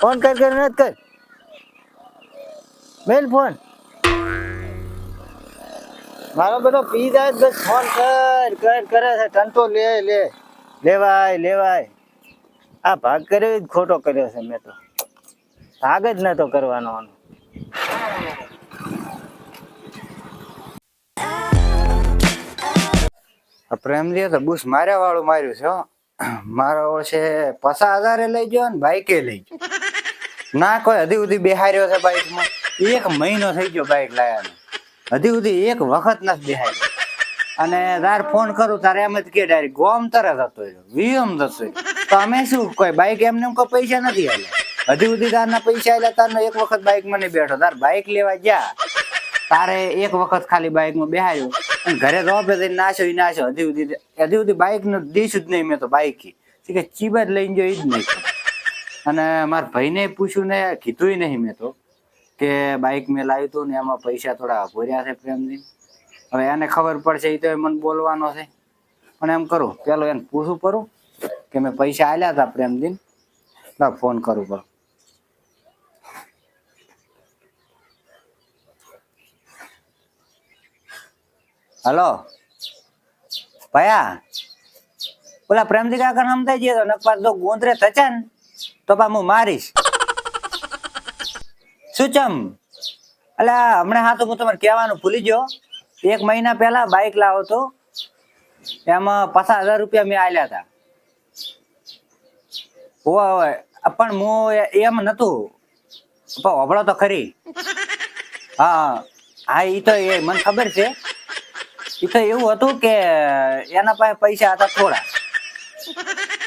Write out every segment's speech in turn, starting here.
Phone કર કર નથી કર. મેલ ફોન. મારો બધો પી જાય બસ ફોન કર કર, કરે છે ટંટો લે લે. લેવાય લેવાય. આ ભાગ કર્યો જ ખોટો કર્યો છે, મેં તો. ભાગ જ નતો કરવાનો આનો. પ્રેમ દે તો બુસ માર્યા વાળું માર્યું છે, હો. મારો છે પચાસ હજારે લઈ ગયો ને બાઈકે લઈ ગયો. ના કોઈ, હજી સુધી બેહાર્યો છે બાઈકમાં એક મહિનો થઈ ગયો બાઈક લાયા હજી સુધી એક વખત નથી બેહાર્યો. અને તાર ફોન કરું, તારે એમ જ કે ડાયરેક્ટ ગોમ તરત હતો થતો રહ્યો તો અમે શું, કોઈ બાઈક એમને એમ કોઈ પૈસા નથી આવ્યા હજી સુધી તારના પૈસા આવ્યા તારનો એક વખત બાઈક મને બેઠો. તાર બાઈક લેવા ગયા. તારે એક વખત ખાલી બાઇકમાં બેહાયો ઘરે રોપે થઈને નાશો ઈ નાશો હજી સુધી હજી સુધી બાઇકનું દીશું જ નહીં, મેં તો બાઇક કે ચીબ જ લઈને ઈ જ નહીં. અને મારા ભાઈને પૂછ્યું ને કીધું નહીં મેં તો કે બાઇક મેં લાવ્યું હતું ને એમાં પૈસા થોડા ભર્યા છે પ્રેમથી હવે એને ખબર પડશે એ તો એ મને બોલવાનો છે. પણ એમ કરું, પેલો એને પૂછું કરું કે મેં પૈસા આલ્યા હતા પ્રેમથી ફોન કરું પડું હલો. ભયા, ઓલા પ્રેમથી કાકા સમજાઈ જઈએ તો નકપાસ તો ગોંદરે થચે ને, તો પા હું મારીશ. શું ચમ? અલા, હમણાં હા તો હું તમારે કહેવાનું ભૂલી ગયો. એક મહિના પહેલા બાઇક લાવો તો એમાં પચાસ હજાર રૂપિયા મેં આલ્યા હતા. હોય હોય પણ હું એમ નતું. પણ હોભળો તો ખરી. હા હા. એ તો એ, મને ખબર છે. એ તો એવું હતું કે એના પાસે પૈસા હતા થોડા.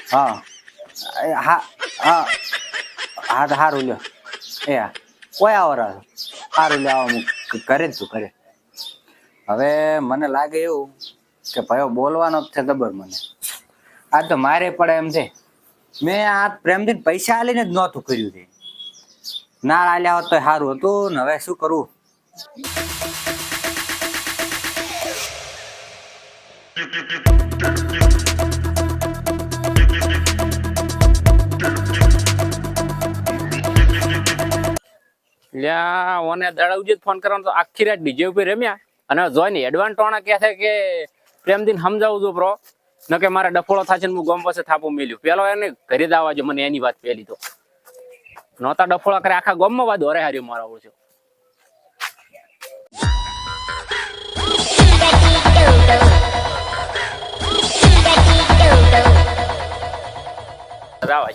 હા. હા હા. હા, તો સારું લ્યો. એ કોઈ આવો રહો સારું લ્યો હું કરે જ તું કરે હવે મને લાગે એવું કે ભાઈઓ બોલવાનો જ છે દબર મને. આ તો મારે પડે એમ છે. મેં આ પ્રેમથી પૈસા આલીને જ નહોતું કર્યું છે. ના આલ્યા હોત તો સારું હતું ને હવે શું કરવું લ્યા, ઓને દડાવજે ફોન કરવાનો તો આખી રાત ડીજે ઉપર રમ્યા. અને જોઈને એડવાન્સ ટોણા કહે છે કે પ્રેમદીન સમજાવું છું પ્રો ન કે મારે ડફોળો થશે ને હું ગમ પાસે થાપું મેલ્યું. પેલો એને ઘરે જ આવવા જો મને એની વાત પેલી તો. નહોતા ડફોળા કરે, આખા ગમમાં વાત દોરે હાર્યો મારા ઓળખ્યો રાવા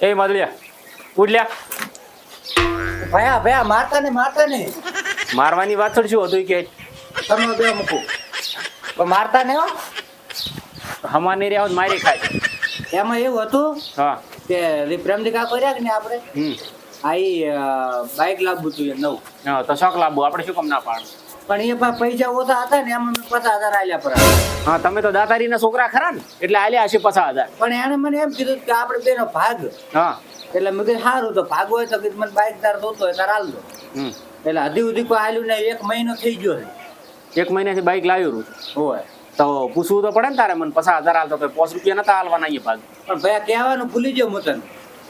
એ માદળિયા ઉડલ્યા ભયા ભયા મારતા ને મારતા ને મારવાની વાત થોડી શું હતું કે? તમે બે મૂકો. પણ મારતા ને હમાને રહ્યા હોત મારી ખાય. એમાં એવું હતું હા. કે પ્રેમથી કા કર્યા કે ને આપણે? હમ. આ ઈ બાઇક લાવવું હતું એ નવું. હા તો શોખ લાવવું. આપણે શું કામ ના પાડવું? પણ એ પા પૈસા ઓછા હતા ને એમાં મેં પચાસ હજાર આલ્યા પર. હા તમે તો દાતારીના છોકરા ખરા ને? એટલે આલ્યા હશે પચાસ હજાર. પણ એને મને એમ કીધું કે આપણે બેનો ભાગ. હા. એટલે મેં કીધું સારું તો ભાગ હોય તો કીધું મને બાઇક તાર જોતો હોય તાર હાલ દો હમ. એટલે હજી સુધી કોઈ આલ્યું ને એક મહિનો થઈ ગયો છે. એક મહિનાથી બાઇક લાવ્યું હોય. તો પૂછવું તો પડે ને તારે મને પચાસ હજાર હાલતો તો પાંચ રૂપિયા નતા હાલવાના એ ભાગ. પણ ભાઈ કહેવાનું ભૂલી ગયો હું તને.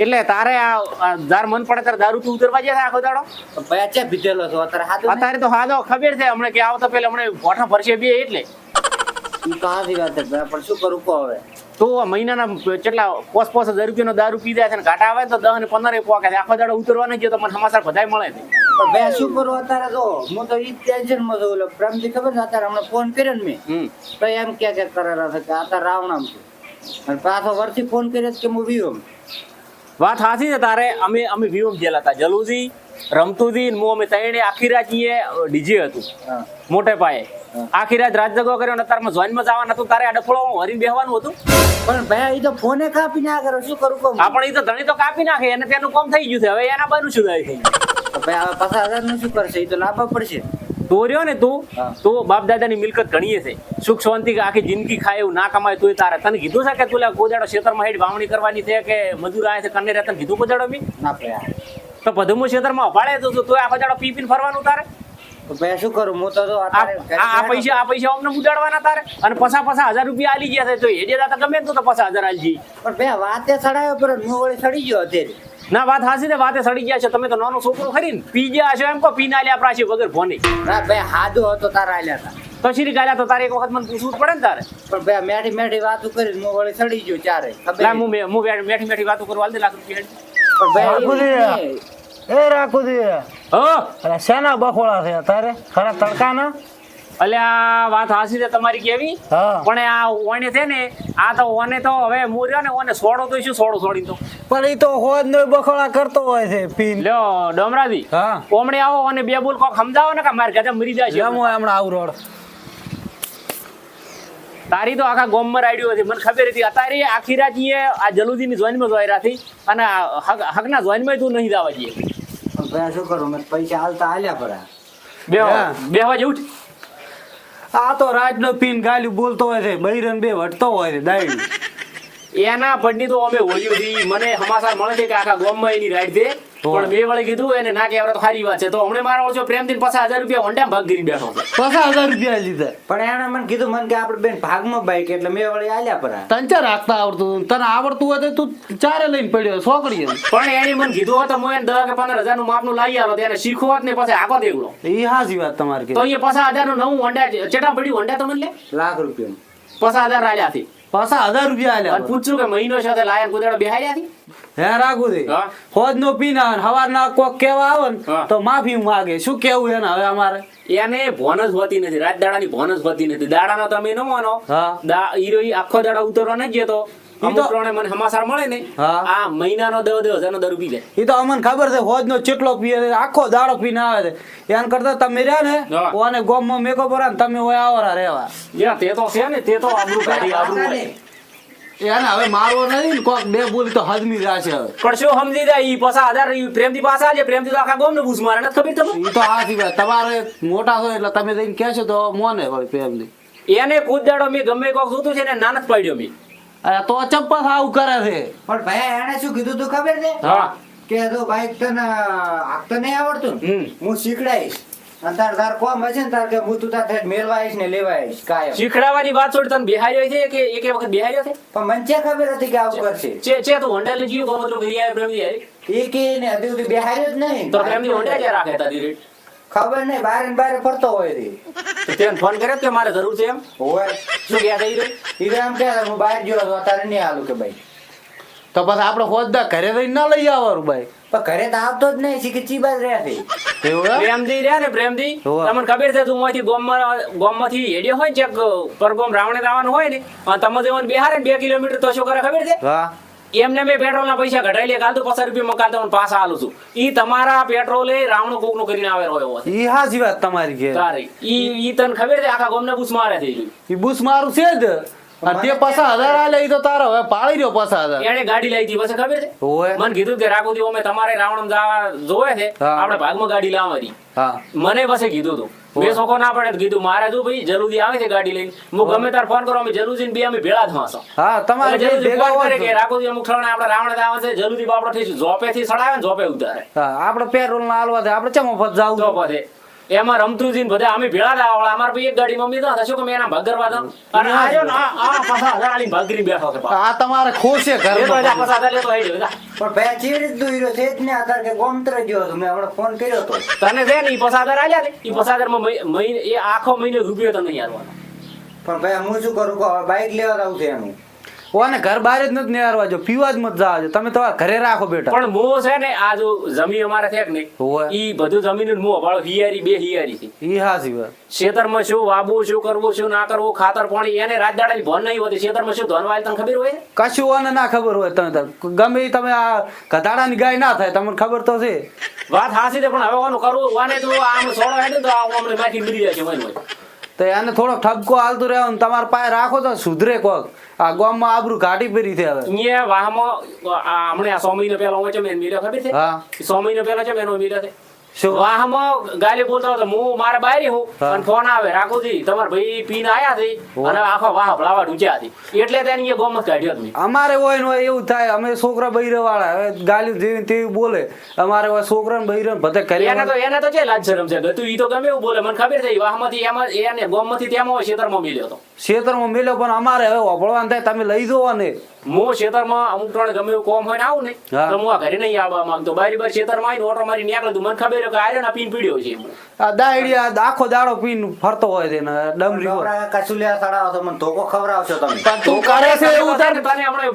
એટલે તારે આ જાર મન પડે તારે દારૂ તું ઉતરવા જાય આખો દાડો? ભયા ચે ભીધેલો છો? અત્યારે હાથ અત્યારે તો હાજો ખબર છે હમણાં કે આવતો પેલા હમણાં ગોઠા ફરશે બે એટલે. તો વાત છે પણ શું કરું કો હવે? તો મહિનાના કેટલા પોસ પોસ હજાર રૂપિયાનો દારૂ પી જાય છે ઘાટા આવે તો દસ ને પંદર એ પોકે. આખો દાડો ઉતરવા નહીં ગયો તો મને સમાચાર બધાય મળે છે. પણ ભયા શું કરું અત્યારે તો હું તો ઈ ટેન્શનમાં છું ઓલો પ્રેમથી ખબર છે? અત્યારે હમણાં ફોન કર્યો ને મેં. તો એમ ક્યાં ક્યાં કરેલા છે કે અત્યારે રાવણામ છું. અને પાછો વર્ષથી ફોન કર્યો કે હું વિવો વાત સાચી છે તારે? અમે અમે વિવમ ગયેલા હતા. જલુજી રમતુજી ને હું અમે ત્રણે આખી રાત ડીજે હતું. મોટે પાયે. આખી રાત રાત જગો કર્યો અને તારમાં જોઈનમાં જવાનું હતું. તારે આ ડફળો હરીને બેહવાનું હતું? પણ ભાઈ એ તો ફોને કાપી ના કરો શું કરું કહું? આપણે એ તો ધણી તો કાપી નાખે એને તેનું કામ થઈ ગયું છે. હવે એના બાનું શું થાય? છે ભાઈ હવે પચાસ હજારનું શું કરશે? એ તો લાભ પડશે. તું રહ્યો ને તું તો બાપ દાદાની મિલકત ઘણીએ છે. સુખ શાંતિ આખી જિંદગી ખાય એવું ના કમાય તોય તારે. તને કીધું છે કે તું કોદાડો ખેતરમાં હેઠ વાવણી કરવાની છે કે મજૂર આવે છે કને તને કીધું કોદાડો મી? ના તો બધું ખેતરમાં અપાડે તો તું આ કોદાડો દાડો પી પીને ફરવાનું તારે? શું કરું? હું તો આ. પૈસા આ પૈસા અમને ઉડાડવાના તારે? અને પસા પસા હજાર રૂપિયા આલી ગયા છે. તો દાતા ગમે તો પસા હજાર આલજી. પણ ભાઈ વાતે પર હું વળી ચડી ગયો અત્યારે. ના વાત હાસી ને વાતે સડી ગયા છે. તમે તો નાનો છોકરો ખરી ને. પી ગયા છો એમ કો પી ના લ્યા પ્રાચી વગર ભોની ના ભાઈ હાજો હતો તારા આલ્યા હતા તો શ્રી ગાલ્યા તો તારે એક વખત મને પૂછવું પડે ને તારે? પણ ભાઈ મેઠી મેઠી વાતો કરી હું વળી સડી ગયો ચારે ના હું હું મેઠી બેઠી વાતો કરવા દે લાખ રૂપિયા પણ ભાઈ. એ રાખું દે હો? અરે શેના બખોળા છે તારે? ખરા તડકાના? અલ્યા વાત હાસી છે તમારી કેવી પણ આ ઓને છે ને આ તો ઓને તો હવે મૂર્યો ને ઓને સોડો તો શું સોડો સોડી તો? પણ એ તો હોજ નો બખોડા કરતો હોય છે પીન. લ્યો ડોમરાજી હા. ઓમણે આવો અને બે બોલ કોક સમજાવો ને કે મારે ગજબ મરી જાય છે. જમો હમણાં આવું રોડ. તારી તો આખા ગોમમાં રાડ્યું હતી મને ખબર હતી અત્યારે આખી રાત એ આ જલુદીની જોઈનમાં જોઈ રાખી અને આ હક હકના જોઈનમાં તું નહીં જવા જઈએ શું કરું? મેં પૈસા હાલતા હાલ્યા પડ્યા બે હા. બે વાગે ઉઠ. આ તો રાજનો પીન ગાલી બોલતો હોય છે, બૈરન બે વટતો હોય છે દાઈ એના પડની તો અમે હોલ્યું મને સમાચાર મળે છે કે આખા ગોમમાં એની રાઈડ છે. પણ બે વળી કીધું એને ના કહેવાય તો સારી વાત છે. તો હમણે મારા ઓછો પ્રેમથી પચાસ હજાર રૂપિયા હોન્ડા ભાગ કરી બેઠો પચાસ હજાર રૂપિયા લીધા. પણ એને મને કીધું મને કે આપણે બેન ભાગમાં બાઈક એટલે મેં વળી આલ્યા પર. તને ચાર રાખતા આવડતું હતું? તને આવડતું હોય તો તું ચારે લઈને પડ્યો છોકરી પણ એને મને કીધું હોત તો હું એને દસ કે પંદર હજારનું માપનું લાવી તેને શીખવો હોત ને પછી આગો દેવડો. એ હાજી વાત તમારી તો એ પચાસ હજારનું નવું હોન્ડા ચેટા પડ્યું હોન્ડા તમને? લે લાખ રૂપિયા પચાસ હજાર રાલ્યા પચાસ હજાર રૂપિયા આલ્યા પૂછ્યું કે મહિનો સાથે લાયન કુદાડો બેહાડ્યા હતી હે રાખું દે. હોજ નો પીન આવે ને કોક કેવા આવે ને તો માફી માંગે. શું કેવું એને હવે અમારે? એને ભોન જ હોતી નથી. રાત દાડાની ભોન જ હોતી નથી. દાડાનો તમે ન માનો. હા. દા ઈરો ઈ આખો દાડા ઉતરવા નથી જતો. પ્રમાણે મને સમાચાર મળે ને હા. આ મહિનાનો દસ દસ હજાર દર પી જાય. એ તો અમને ખબર છે હોજ ચેટલો પીએ આખો દાડો પીને આવે છે. એમ કરતા તમે રહ્યા ને ઓને ગોમમાં મેકો ભરા તમે હોય આવરા રહેવા. યા, તે તો છે ને તે તો આબરૂ કાઢી આબરૂ એને હવે મારવો નથી ને કોક બે બોલી તો હદમી જશે હવે. પણ સમજી જાય ઈ પાછા આધાર ઈ પ્રેમથી પાછા છે પ્રેમથી તો આખા ગોમ ને બૂસ મારે નથી ખબર તમને? એ તો આ સિવાય તમારે મોટા છો એટલે તમે જઈને કહેશો તો મોને વળી ફેમિલી એને કુદાડો દાડો મેં ગમે કોક જોતું છે ને નાનક પડ્યો મેં. અરે તો ચપ્પા આવું કરે છે. પણ ભાઈ એને શું કીધું તું ખબર છે? હા. કે તો ભાઈ તને હાંકતા નહીં આવડતું. હું શીખડાઈશ. અને તાર તાર કોમ હશે ને તાર કે હું તું તાર મેળવા આવીશ ને લેવા આવીશ કાયમ. શીખડાવવાની વાત છોડ તને બિહાર્યો છે કે એક વખત બિહાર્યો છે? પણ મને ક્યાં ખબર હતી કે આવું કરશે. છે છે તો હોન્ડા લઈ ગયો ગોમતરો આવ્યો પ્રેમથી એ કે ને હજી સુધી બેહાર્યો જ નહીં. તો પ્રેમથી હોન્ડા ક્યાં રાખે તારી રેટ ખબર નહીં બારે ને બારે ફરતો હોય રે તેને ફોન કર્યો કે મારે જરૂર છે એમ? હોય. શું કહે ઈ રે? ઈ એમ કે હું બહાર ગયો હતો અત્યારે નહીં આલું કે ભાઈ. તો પછી આપણે હોજદા ઘરે રહીને ના લઈ આવવાનું ભાઈ. પણ ઘરે તો આવતો જ નહીં શીખી ચીબા જ રહ્યા છે. પ્રેમજી પ્રેમથી રહ્યા ને પ્રેમથી તમને ખબર છે તું મોંથી ગોમમાં ગોમમાંથી હેડ્યો હોય ને ચેક પરગોમ રાવણે જવાનું હોય ને તમે જેવાનું બેહારે બે કિલોમીટર તો શું કરે ખબર છે? હા. એમને મેં પેટ્રોલના પૈસા ઘટાડી લે કાલ તો પચાસ રૂપિયા મકાન તમને પાછા આલું છું. ઈ તમારા પેટ્રોલે રાવણું કોકનું કરીને આવે રહ્યો હોય ઈ હાજી વાત તમારી કે તારી. ઈ ઈ તને ખબર છે આખા ગોમને બુસ મારે થઈ ગયું. ઈ બુસ મારું છે જ. તે પાછા હજાર આલે ઈ તો તારો હવે પાળી રહ્યો પાછા હજાર. એને ગાડી લઈ હતી પછી ખબર છે? મને કીધું કે રાખું અમે તમારે રાવણ જવા જોવે છે. આપણે ભાગમાં ગાડી લાવવાની. હા. મને પછી કીધું તું. બે સોકો ના પડે કીધું મારે જો ભાઈ જરૂરી આવે છે ગાડી લઈને. હું ગમે તાર ફોન કરો અમે જરૂરી બે અમે ભેળા જ હશો હા તમારે જલ્દી ફોન કરે કે રાખો અમુક ઠરણે આપણે રાવણ જ આવે છે જલ્દી બાપડો થઈ જોપે થી સડાવે ને જોપે ઉતારે હા આપણે પેટ્રોલ ના હાલવા છે આપણે ચમ ફત જાવ? તો પછી એમાં રમતું જીન બધા અમે ભેળા થયા આવડા અમારે ભાઈ એક ગાડી મમ્મી તો શું કે એના ભગરવા દઉં અને આ ને. આ પાછા હજાર ભાગરી બેઠો છે આ તમારે ખોશે લેતો જા, પાછા હજાર લેતો આવી જા. પણ ભાઈ ચીવી રીતે દોર્યો છે જ ને અત્યારે કે ગોમત્ર ગયો હતો. મેં હમણાં ફોન કર્યો હતો તને છે ને ઈ પચાસ હજાર આલ્યા ને ઈ મહિને એ આખો મહિને રૂપિયો તો નહીં આલવાનો પણ ભાઈ હું શું કરું કે બાઈક લેવા આવું છે એનું. ઓને ઘર બહાર જ નથી નિહારવા જો પીવા જ મત જાવ તમે તમારા ઘરે રાખો બેટા. પણ મો છે ને આ જો જમીન અમારે છે ને નહીં ઈ બધું જમીન મો વાળો હિયારી બે હિયારી છે. ઈ હાજી વાત. ખેતરમાં શું વાવવું શું કરવું શું ના કરવું ખાતર પાણી એને રાત દાડાની ભણ નહીં હોતી. ખેતરમાં શું ધોન વાય તને ખબર હોય? કશું ઓને ના ખબર હોય તમે. ગમે તમે આ ગધાડાની ગાય ના થાય તમને ખબર તો છે. વાત હાસી છે પણ હવે ઓનું કરવું વાને તો આમ સોળો હેડે તો આ અમને માથી મરી જાય છે મને તો એને થોડો ઠપકો હાલતું રહેવાનું તમારા પાસે રાખો તો સુધરે કોક. આ ગામમાં આબરૂ ઘાટી ફેરી છે હવે. અહીંયા વાહમાં હમણાં સો મહિના પહેલા હું છે મેં મીડિયા ખબર છે? હા. સો મહિના પહેલા છે મેં મીડિયા છે. શું? વાહમાં ગાલી બોલતો હતો હું મારે બારી હું. અને ફોન આવે રાખુજી તમારા ભાઈ પીને આયા છે. અને આખો વાહ ભળાવા ઢૂંચ્યા હતી એટલે તેને એ ગોમત કાઢ્યો તમે. અમારે હોય ને એવું થાય અમે છોકરા બૈરા વાળા હવે ગાલી જેવી તેવી બોલે. અમારે હોય છોકરા ને બૈરા બધે કરી એને તો એને તો છે લાજ શરમ છે. તું ઈ તો ગમે એવું બોલે મને ખબર થઈ વાહમાંથી એમાં એને ગોમમાંથી તેમાં હોય ખેતરમાં મિલ્યો હતો ખેતરમાં મિલ્યો પણ અમારે હવે વભળવાનું થાય તમે લઈ દો ને. હું ખેતરમાં અમુક ત્રણ ગમે એવું કોમ હોય આવું ને તો હું આ ઘરે નહીં આવવા માંગતો. બારી બાર ખેતરમાં આવીને ઓટો મારી નીકળે તું. મને ખબર કે આર્યન આ પીન પીડ્યો છે આ આખો દાડો પીન ફરતો હોય છે ડમરી હોય. કસુલિયા સાડા તો મને ધોકો ખવડાવશો તમે. પણ તું કરે છે એવું ઉતાર તને આપણે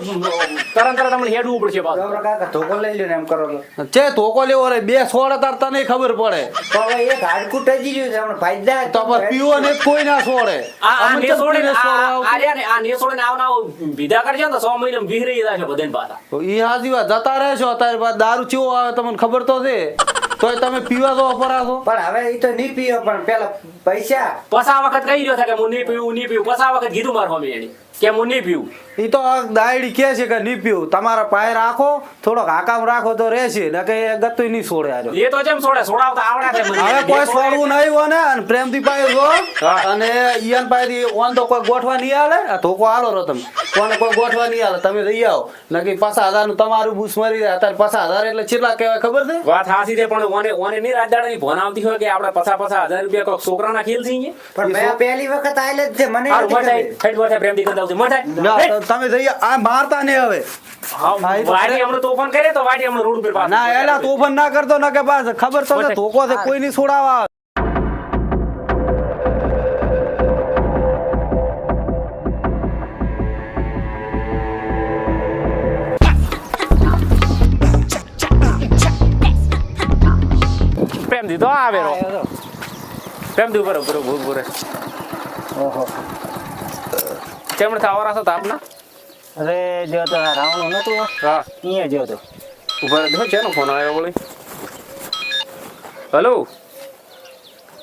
તરત તરત તમને હેડવું પડશે પાછું. કાકા ધોકો લઈ લ્યો ને એમ કરો છે ધોકો લેવો રે બે સોળ તાર તને ખબર પડે. તો હવે એક હાડકું ટજી ગયું છે આપણે ફાયદા તો પર પીવો ને કોઈ ના છોડે આ ને છોડે આ- ને, છોડે આવ ના ભીધા વિધા કરશે ને સો મહિને વિહરી બધાને પાછા. તો ઈ હાજી વાત. જતા રહેશો અત્યારે દારૂ ચેવો આવે તમને ખબર તો છે. તોય તમે પીવા તો પરાશો પણ હવે એ તો નહીં પીયો પણ પેલા પૈસા. પસા વખત કહી રહ્યો છે કે હું નહીં પીવું નહીં પીવું. પસા વખત કીધું મારા મમ્મી એની. કે હું નહીં પીવું ઈ તો દાયડી કે છે કે નહીં પીવું તમારા પાય રાખો થોડોક હાકામ રાખો તો રહેશે ને કે એ ગતું નહીં છોડે આજે એ તો જેમ છોડે છોડાવતા આવડે છે હવે કોઈ છોડવું નહીં હોય ને અને પ્રેમથી પાય જો. અને ઈયાન પાયથી ઓન તો કોઈ ગોઠવા નહીં આલે. આ ધોકો આલો રો તમે. કોને કોઈ ગોઠવા નહીં આલે. તમે રહી આવો. નકી પાછા હજારનું તમારું બૂસ મરી જાય. અત્યારે પાછા હજાર એટલે ચેટલા કહેવાય ખબર છે? વાત હાસી છે પણ ઓને ઓને નહીં રાત દાડાની ભોન આવતી હોય કે આપણે પાછા પાછા હજાર રૂપિયા કોઈક છોકરાના ખેલ થઈ પણ મેં પહેલી વખત આયેલ જ છે. મને ફેટ મટાઈ, પ્રેમથી કરતા આવજે, મટાઈ. ના, તમે જઈ આ મારતા ને હવે. તો વાડી હમણાં તોફાન કરે તો વાડી હમણાં રોડ ઉપર ના એલા તોફાન ના કરતો ના કે પાસ ખબર તો છે ધોકો છે કોઈ નહીં છોડાવા આવે. દીધો તો. આવે રો પ્રેમથી બરોબર ઉપર ઓહો. ચેમણે થાવરા છો તાપના? અરે જો તો રાવણ નતું હા. અહીંયા જો તો. ઉપર જો ચેનો ફોન આવ્યો બોલી હેલો?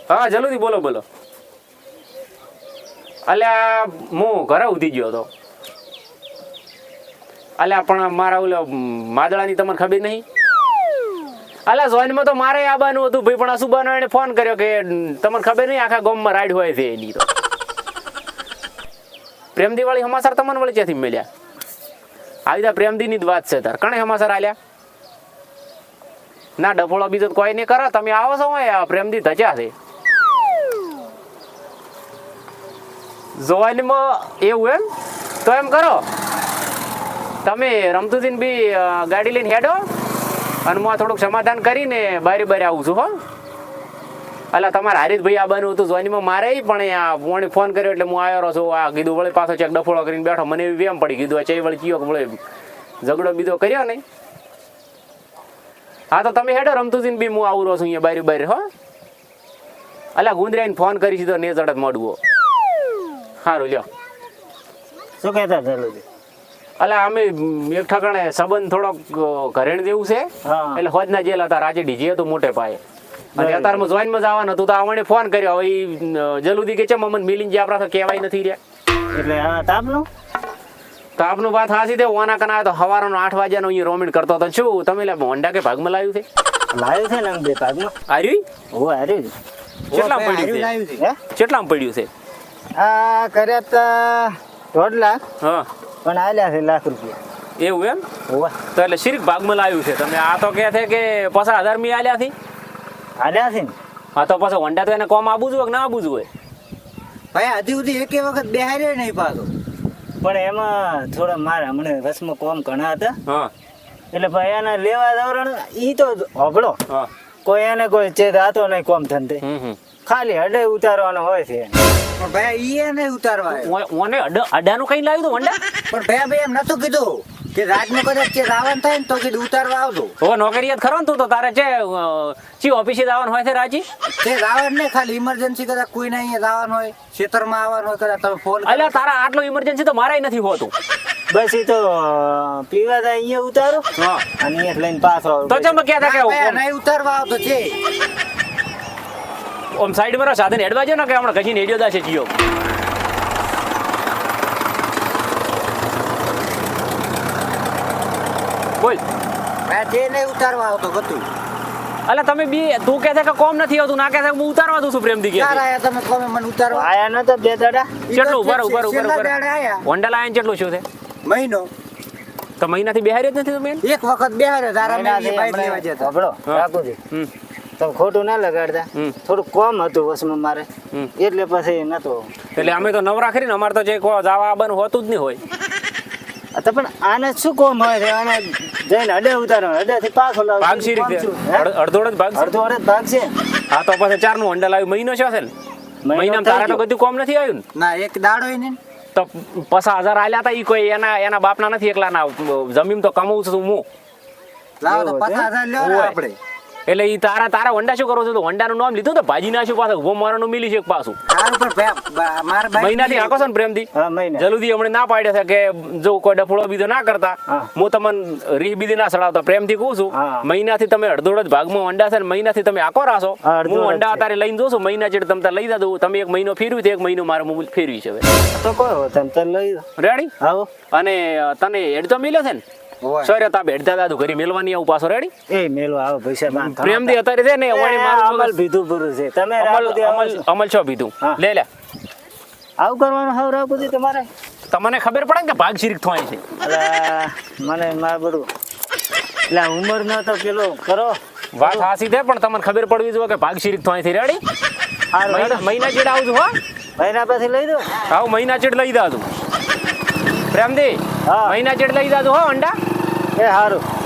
હા જલ્દી બોલો બોલો. અલ્યા હું ઘરે ઉધી ગયો હતો. અલ્યા પણ મારા ઓલો માદળાની તમને ખબર નહીં? અલ્યા જોઈનમાં તો મારે આવવાનું હતું ભાઈ પણ અસુબાનો એને ફોન કર્યો કે તમને ખબર નહીં આખા ગામમાં રાઈડ હોય છે એની તો. પ્રેમદી વાળી સમાચાર તમને વળી ક્યાંથી મળ્યા? આવી ત્યાં પ્રેમદીની જ વાત છે તાર. કણે સમાચાર આલ્યા? ના, ડફોળો બીજો કોઈ નહીં કરો. તમે આવો છો પ્રેમદી ધજા છે. જોવાનીમાં એવું એમ? તો એમ કરો. તમે રમતુદીન બી ગાડી લઈને હેડો. અને હું થોડુંક સમાધાન કરીને બારી બારી આવું છું, હો. અલા તમારે હરીશભાઈ આવવાનું હતું જોઈનીમાં મારે પણ આ વોણે ફોન કર્યો એટલે હું આવ્યો છું. આ કીધું વળી પાછો ચેક ડફોળો કરીને બેઠો. મને એવી વેમ પડી. કીધું આ ચઈ વળી કયો કે વળી ઝઘડો બીજો કર્યો નહીં. હા તો તમે હેડો રમતુદીન બી હું આવું રહ્યો છું અહીંયા બારી બારી હો. અલા ગુંદરાઈને ફોન કરી સીધો ને ઝડપ મળવો સારું લ્યો. શું કહેતા જલ્દી અલા અમે એક ઠકાણે સંબંધ થોડોક ઘરેણ જેવું છે. એટલે હોજના જેલ હતા રાજે ડીજે હતું મોટે પાયે. અને અત્યારમાં જોઈનમાં જવાનું હતું તો આવણે ફોન કર્યો. હવે ઈ, જલુદી કે છે અમને મિલિંગ જે આપણા તો કહેવાય નથી રહ્યા. એટલે આ તાપનું? તો આપનું વાત હાસી તે ઓના કના તો હવારનો આઠ વાગ્યાનો અહીંયા રોમિંગ કરતો હતો. શું તમે લે હોન્ડા કે ભાગમાં લાવ્યું છે? લાવ્યું છે ને આમ બે ભાગમાં? આર્યું ઓ આર્યું કેટલા પડ્યું લાવ્યું છે. કેટલા પડ્યું છે? આ કર્યા તા દોઢ લાખ. હા. પણ આલ્યા છે લાખ રૂપિયા. એવું એમ? તો એટલે શીરીક ભાગમાં લાવ્યું છે. તમે આ તો કહે છે કે પચાસ હજાર મી આલ્યા થી આલ્યા છે ને? હા તો પાછો વંડા તો એને કોમ આબુ જોઈએ કે ના આબુ જોઈએ? ભાઈ હજી સુધી એકે વખત બેહાર્યો નહીં પાછો. પણ એમાં થોડા મારા હમણાં વસમાં કોમ ઘણા હતા. હા. એટલે ભાઈ એને લેવા દવરણ ઈ તો હોભળો હા. કોઈ એને કોઈ ચેત આતો નહીં કોમ ધંધે. ખાલી હડે ઉતારવાનો હોય છે પણ ભાઈ ઈ એ નહીં ઉતારવા. ઓને અડાનું કઈ લાવ્યું તો વંડા? પણ ભાઈ ભાઈ એમ નતું કીધું. કે રાતનું કદાચ કે રાવણ થાય ને તો કીધું ઉતારવા આવજો. હવે નોકરીયાત ખરો ને તું તો? તારે છે ચી ઓફિસે જવાનું હોય છે રાજી? તે રાવણ ને ખાલી ઇમરજન્સી કદાચ કોઈ અહીંયા જવાનું હોય ખેતરમાં આવવાનું હોય કદાચ તમે ફોન એટલે તારા આટલું ઇમરજન્સી તો મારે નથી હોતું. બસ એ તો પીવા જાય અહીંયા ઉતારો. હા. અને અહીંયા લઈને પાછો. તો ચમ કહેતા કે ઓમ- નહીં ઉતારવા આવતો છે ઓમ સાઈડમાં સાધન હેડવા જો ને કે હમણાં કશી હેડ્યો દાશે જીઓ. બોલ. નહીં ઉતારવા આવતો ગતું અલે તમે બી તું કહે છે કે કોમ નથી આવતું ના કહે છે કે હું ઉતારવા દઉં છું પ્રેમથી કે આયા તમે કોમે મને ઉતારવા. આયા નતો બે દાડા. કેટલું? ઊભા રહો. દાડે આયા? હોન્ડા લાયન કેટલું શું છે? મહિનો. તો મહિનાથી બેહાર્યો જ નથી તમે? એક વખત બેહારે તારા મેં મહિનાથી બાઈક લેવા જતો. સાંભળો, રાખુજી. તમે ખોટું ના લગાડતા. થોડું કોમ હતું વસમાં મારે. હમ. એટલે પછી નતો. એટલે અમે તો નવરા કરીને અમારે તો જે કો જવા બન હોતું જ નહીં હોય. તો પણ આને શું કોમ હોય છે? આને જઈને હડે ઉતારો હડે થી પાછો લાવ. ભાગ સી રીતે અડ- અડધો અડધ ભાગ અડધો અડધ ભાગ છે હા તો પછી ચારનું હોન્ડા લાવ્યું મહિનો છે ને? મહિનો મહિનામાં તારા તો બધું કોમ નથી આવ્યું ને? ના એક દાડો ને. તો પચાસ હજાર આલ્યા હતા ઈ કોઈ એના એના બાપના નથી એકલાના. જમીન તો કમાવું છું હું. લાવો તો પચાસ હજાર લ્યો આપણે એટલે ઈ તારા તારા હોન્ડા શું કરો છો? તો હોન્ડાનું નામ લીધું તો ભાજી નાખ્યું પાછું. ઊભો મારવાનું મિલી છે પાછું. મહિનાથી હાકો છો ને પ્રેમથી? જલ્દી હમણાં ના પાડ્યા છે કે જો કોઈ ડફોડો બીજો ના કરતા હું. તમને રીહ બીજી ના સડાવતા. પ્રેમથી કહું છું મહિનાથી તમે અડધોડ જ ભાગમાં અંડા છે ને મહિનાથી તમે આખો રાશો. હું છે. અત્યારે લઈને જોઉં છું મહિના ચેડ તમે લઈ દઉં તમે એક મહિનો ફેરવ્યું એક મહિનો મારે મોબાઈલ ફેરવી છે તો કોઈ તમે લઈ રેડી અને તને હેડ તો મિલ્યો છે ને. સોરી તા બેઠતા દાદુ ઘરે મેલવાની આવું પાછો રેડી એ મેલો આવો પૈસા બાંધ પ્રેમ દી અત્યારે છે ને વાણી મારું અમલ ભીધું પૂરું છે. તમે અમલ અમલ અમલ છો ભીધું. લે લે. આવું કરવાનું હાવ રાખું છું તમારે? તમને ખબર પડે કે ભાગ શીરીક થાય છે? મને માર બધું એટલે ઉંમર ન તો પેલો કરો. વાત હાસી દે પણ તમને ખબર પડવી જોઈએ કે ભાગ શીરીક થાય છે રેડી મહિના ચેડ આવું હો. મહિના પછી લઈ દો આવું મહિના ચેડ લઈ દાદુ પ્રેમદી. મહિના ચેડ લઈ દાદુ હો અંડા. એ સારું